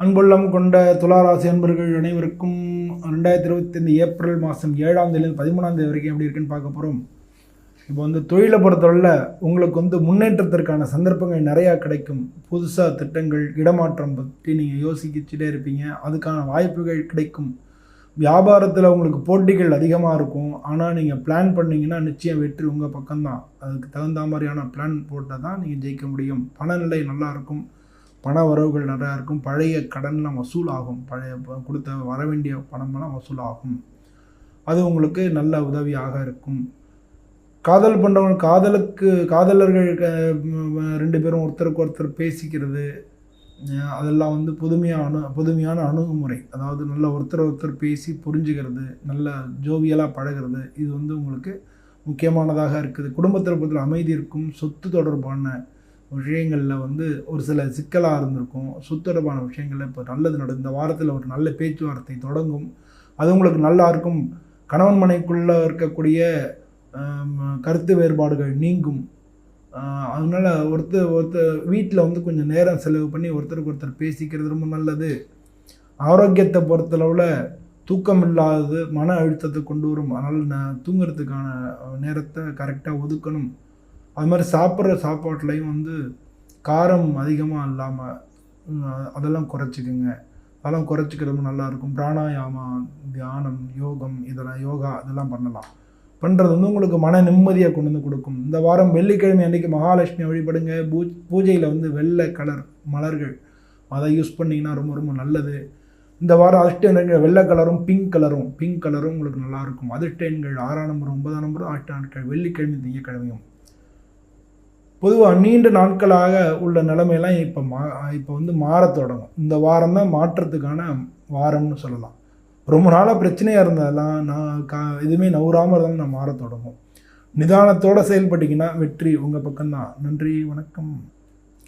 அன்புள்ளம் கொண்ட துளாராசி அன்பர்கள் அனைவருக்கும் ரெண்டாயிரத்தி இருபத்தைந்து ஏப்ரல் மாதம் ஏழாம் தேதி பதிமூணாம் தேதி வரைக்கும் எப்படி இருக்குன்னு பார்க்க போகிறோம் இப்போ வந்து தொழிலை பொறுத்தவரையில் உங்களுக்கு வந்து முன்னேற்றத்திற்கான சந்தர்ப்பங்கள் நிறையா கிடைக்கும். புதுசாக திட்டங்கள் இடமாற்றம் பற்றி நீங்கள் யோசிச்சுட்டே இருப்பீங்க. அதுக்கான வாய்ப்புகள் கிடைக்கும். வியாபாரத்தில் உங்களுக்கு போட்டிகள் அதிகமாக இருக்கும். ஆனால் நீங்கள் பிளான் பண்ணீங்கன்னா நிச்சயம் வெற்றி உங்கள் பக்கம்தான். அதுக்கு தகுந்த மாதிரியான பிளான் போட்டால் தான் நீங்கள் ஜெயிக்க முடியும். பணநிலை நல்லாயிருக்கும் பண வரவுகள் நிறையா இருக்கும். பழைய கடன்லாம் வசூல் ஆகும் பழைய கொடுத்த வர வேண்டிய பணமெல்லாம் வசூல் ஆகும் அது உங்களுக்கு நல்ல உதவியாக இருக்கும். காதல் பண்ணுறவங்க காதலுக்கு காதலர்கள் ரெண்டு பேரும் ஒருத்தருக்கு ஒருத்தர் பேசிக்கிறது அதெல்லாம் வந்து புதுமையான அணு புதுமையான அணுகுமுறை. அதாவது நல்ல ஒருத்தர் ஒருத்தர் பேசி புரிஞ்சுக்கிறது நல்ல ஜோவியலாக பழகிறது இது வந்து உங்களுக்கு முக்கியமானதாக இருக்குது. குடும்பத்தில் பொறுத்தவரை அமைதி இருக்கும். சொத்து தொடர்பான விஷயங்களில் வந்து ஒரு சில சிக்கலாக இருந்திருக்கும். சொத்து விஷயங்களில் இப்போ நல்லது நடந்த இந்த வாரத்தில் ஒரு நல்ல பேச்சுவார்த்தை தொடங்கும். அது உங்களுக்கு நல்லா இருக்கும். கணவன் மனைக்குள்ளே இருக்கக்கூடிய கருத்து வேறுபாடுகள் நீங்கும். அதனால் ஒருத்தர் ஒருத்தர் வீட்டில் வந்து கொஞ்சம் நேரம் செலவு பண்ணி ஒருத்தருக்கு ஒருத்தர் பேசிக்கிறது ரொம்ப நல்லது. ஆரோக்கியத்தை பொறுத்தளவில் தூக்கம் இல்லாதது மன அழுத்தத்தை கொண்டு வரும். அதனால் நான் தூங்குறதுக்கான நேரத்தை கரெக்டாக ஒதுக்கணும். அது மாதிரி சாப்பிட்ற சாப்பாட்லையும் வந்து காரம் அதிகமாக இல்லாமல் அதெல்லாம் குறைச்சிக்கோங்க. அதெல்லாம் குறைச்சிக்கிறது நல்லாயிருக்கும். பிராணாயாமா தியானம் யோகம் இதெல்லாம் யோகா இதெல்லாம் பண்ணலாம். பண்ணுறது வந்து உங்களுக்கு மன நிம்மதியை கொண்டு வந்து கொடுக்கும். இந்த வாரம் வெள்ளிக்கிழமை அன்றைக்கி மகாலட்சுமி வழிபடுங்க. பூ பூஜையில் வந்து வெள்ளை கலர் மலர்கள் அதை யூஸ் பண்ணிங்கன்னா ரொம்ப ரொம்ப நல்லது. இந்த வாரம் அதிர்ஷ்ட எண்கள் வெள்ளை கலரும் பிங்க் கலரும் பிங்க் கலரும் உங்களுக்கு நல்லாயிருக்கும். அதிர்ஷ்ட எண்கள் ஆறாம் நம்பர் ஒன்பதாம் நம்பரும் அதிர்ஷ்ட நாட்கள் வெள்ளிக்கிழமை திங்கக்கிழமையும். பொதுவாக நீண்ட நாட்களாக உள்ள நிலைமையெல்லாம் இப்போ மா இப்போ வந்து மாறத் தொடங்கும். இந்த வாரம் தான் மாற்றத்துக்கான வாரம்னு சொல்லலாம். ரொம்ப நாளாக பிரச்சனையாக இருந்ததெல்லாம் நான் கா எதுவுமே நவுறாமல் இருந்தாலும் நான் மாறத் தொடங்கும். நிதானத்தோடு செயல்பட்டீங்கன்னா வெற்றி உங்கள் பக்கம்தான். நன்றி வணக்கம்.